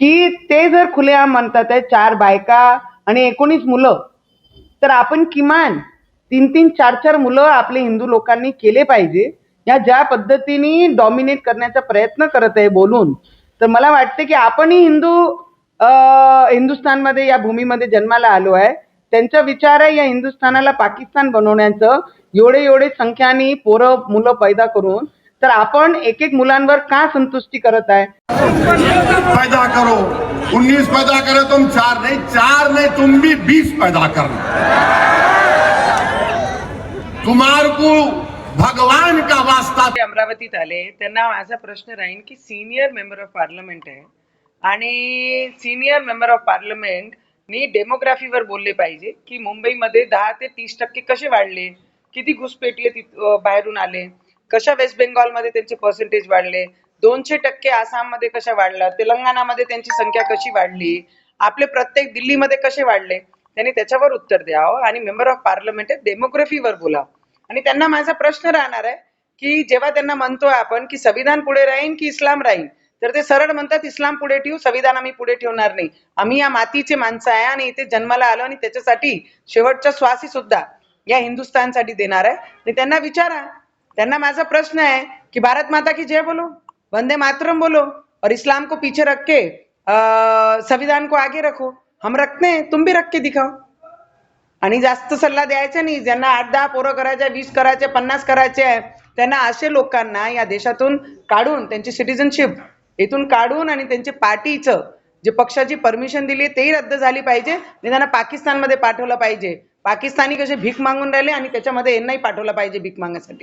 की ते जर खुलेआम म्हणतात आहे चार बायका आणि एकोणीस मुलं तर आपण किमान तीन तीन चार चार मुलं आपले हिंदू लोकांनी केले पाहिजे. या ज्या पद्धतीने डॉमिनेट करण्याचा प्रयत्न करत आहे बोलून तर मला वाटते की आपणही हिंदू हिंदुस्थानमध्ये या भूमीमध्ये जन्माला आलो आहे. त्यांचा विचार आहे या हिंदुस्थानाला पाकिस्तान बनवण्याचं. एवढे एवढे संख्याने पोरं मुलं पैदा करून तर आपण एक एक मुलांवर का संतुष्टी करत आहे? पैदा करो। 19 पैदा करे तुम चार नहीं चार नहीं तुम भी 20 पैदा करना। तुम्हारे को भगवान का वास्ता अमरावतीत आले त्यांना माझा प्रश्न राहील की सिनियर मेंबर ऑफ पार्लमेंट आहे आणि सिनियर मेंबर ऑफ पार्लमेंट नी डेमोग्राफीवर बोलले पाहिजे की मुंबईमध्ये दहा ते तीस टक्के कसे वाढले? किती घुसपेटी तिथ- अं, बाहेरून आले? कशा वेस्ट बेंगॉलमध्ये त्यांचे पर्सेंटेज वाढले? दोनशे टक्के आसाममध्ये कशा वाढला तेलंगणामध्ये त्यांची संख्या कशी वाढली? आपले प्रत्येक दिल्लीमध्ये कसे वाढले? त्यांनी त्याच्यावर उत्तर द्यावं हो. आणि मेंबर ऑफ पार्लमेंट डेमोग्राफीवर बोलावं आणि त्यांना माझा प्रश्न राहणार आहे की जेव्हा त्यांना म्हणतोय आपण की संविधान पुढे राहीन की इस्लाम राहीन तर ते सरळ म्हणतात इस्लाम पुढे ठेवू संविधान आम्ही पुढे ठेवणार नाही. आम्ही या मातीचे माणसं आहे आणि इथे जन्माला आलो आणि त्याच्यासाठी शेवटच्या श्वासी सुद्धा या हिंदुस्थानसाठी देणार आहे. आणि त्यांना विचारा त्यांना माझा प्रश्न है कि भारत माता की जय बोलो? वंदे मातरम बोलो? और इस्लाम को पीछे रख के संविधान को आगे रखो। हम रखते हैं तुम भी रख के दिखाओ। आणि जास्त सल्ला द्यायचा नाही. ज्यांना आठ दहा पोरं करायचे वीस करायचे पन्नास करायचे आहे त्यांना असे लोकांना या देशातून काढून त्यांची सिटिझनशिप इथून काढून आणि त्यांचे पार्टीचं जे पक्षाची परमिशन दिली तेही रद्द झाली पाहिजे. त्यांना पाकिस्तानमध्ये पाठवलं पाहिजे. पाकिस्तानी कसे भीक मागून राहिले आणि त्याच्यामध्ये यांनाही पाठवलं पाहिजे भीक मागण्यासाठी.